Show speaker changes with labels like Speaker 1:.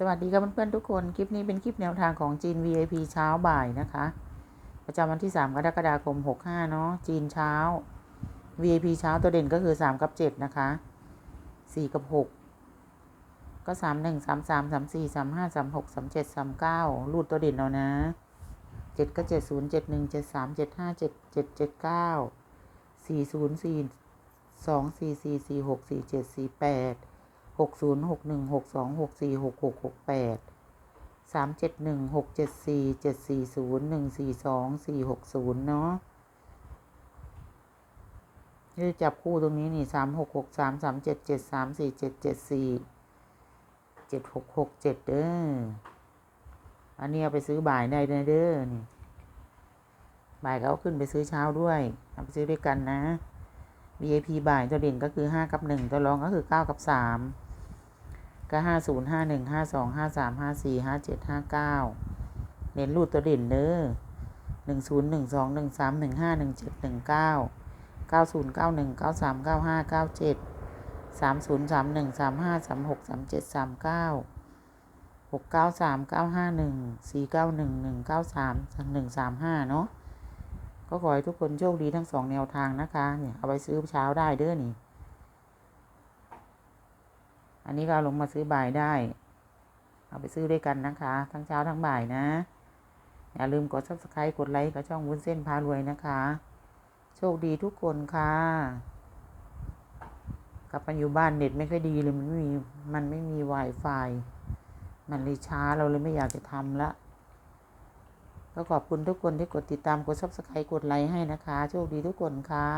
Speaker 1: สวัสดีครับเพื่อนๆทุกคน คลิปนี้เป็นคลิปแนวทางของจีน VIP เช้าบ่ายนะคะ ประจำวันที่ 3 กรกฎาคม 65 เนาะจีนเช้า VIP เช้าตัวเด่นก็คือ 3 กับ 7 นะคะ 4 กับ 6 ก็ 3 1 3 3 3 4 3 5 3 6 3 7 3 9 รูดตัวเด่นเอานะ 7 ก็ 7 0 7 1 7 3 7 5 7 7 7 9 4 0 4 2 4 4 4 6 4 7 4 8 หกศูนย์หกหนึ่งหกสองหกสี่หกหกหกแปดสามเจ็ดหนึ่งหกเจ็ดสี่เจ็ดสี่ศูนย์หนึ่งสี่สองสี่หกศูนย์เนาะนี่จับคู่ตรงนี้นี่สามหกหกสามสามเจ็ดเจ็ดสามสี่เจ็ดเจ็ดสี่เจ็ดหกหกเจ็ดเด้อ อันนี้เอาไปซื้อบ่ายได้เด้อนี่ บ่ายเอาขึ้นไปซื้อเช้าด้วย เอาไปซื้อด้วยกันนะ VIP บ่ายตัวเด่นก็คือห้ากับหนึ่งตัวรองก็คือเก้ากับสาม ก็ห้าศูนย์ห้าหนึ่งห้าสองห้าสามห้าสี่ห้าเจ็ดห้าเก้าเน้นรูดตัวเด่นเด้อหนึ่งศูนย์หนึ่งสองหนึ่งสามหนึ่งห้าหนึ่งเจ็ดหนึ่งเก้าเก้าศูนย์เก้าหนึ่งเก้าสามเก้าห้าเก้าเจ็ดสามศูนย์สามหนึ่งสามห้าสามหกสามเจ็ดสามเก้าหกเก้าสามเก้าห้าหนึ่งสี่เก้าหนึ่งหนึ่งเก้าสามหนึ่งสามห้าเนาะก็ขอให้ทุกคนโชคดีทั้งสองแนวทางนะคะเนี่ยเอาไปซื้อเช้าได้เด้อนี่ อันนี้ก็ลงมาซื้อบ่ายได้ เอาไปซื้อด้วยกันนะคะ ทั้งเช้าทั้งบ่ายนะ อย่าลืมกด subscribe กดไลค์กับช่องวุ้นเส้นพารวยนะคะ โชคดีทุกคนค่ะ กลับมาอยู่บ้านเน็ตไม่ค่อยดีเลยมันไม่มีมันไม่มี Wi-Fi มันเลยช้าเราเลยไม่อยากจะทำละก็ขอบคุณทุกคนที่กดติดตามกด subscribe กดไลค์ให้นะคะ โชคดีทุกคนค่ะ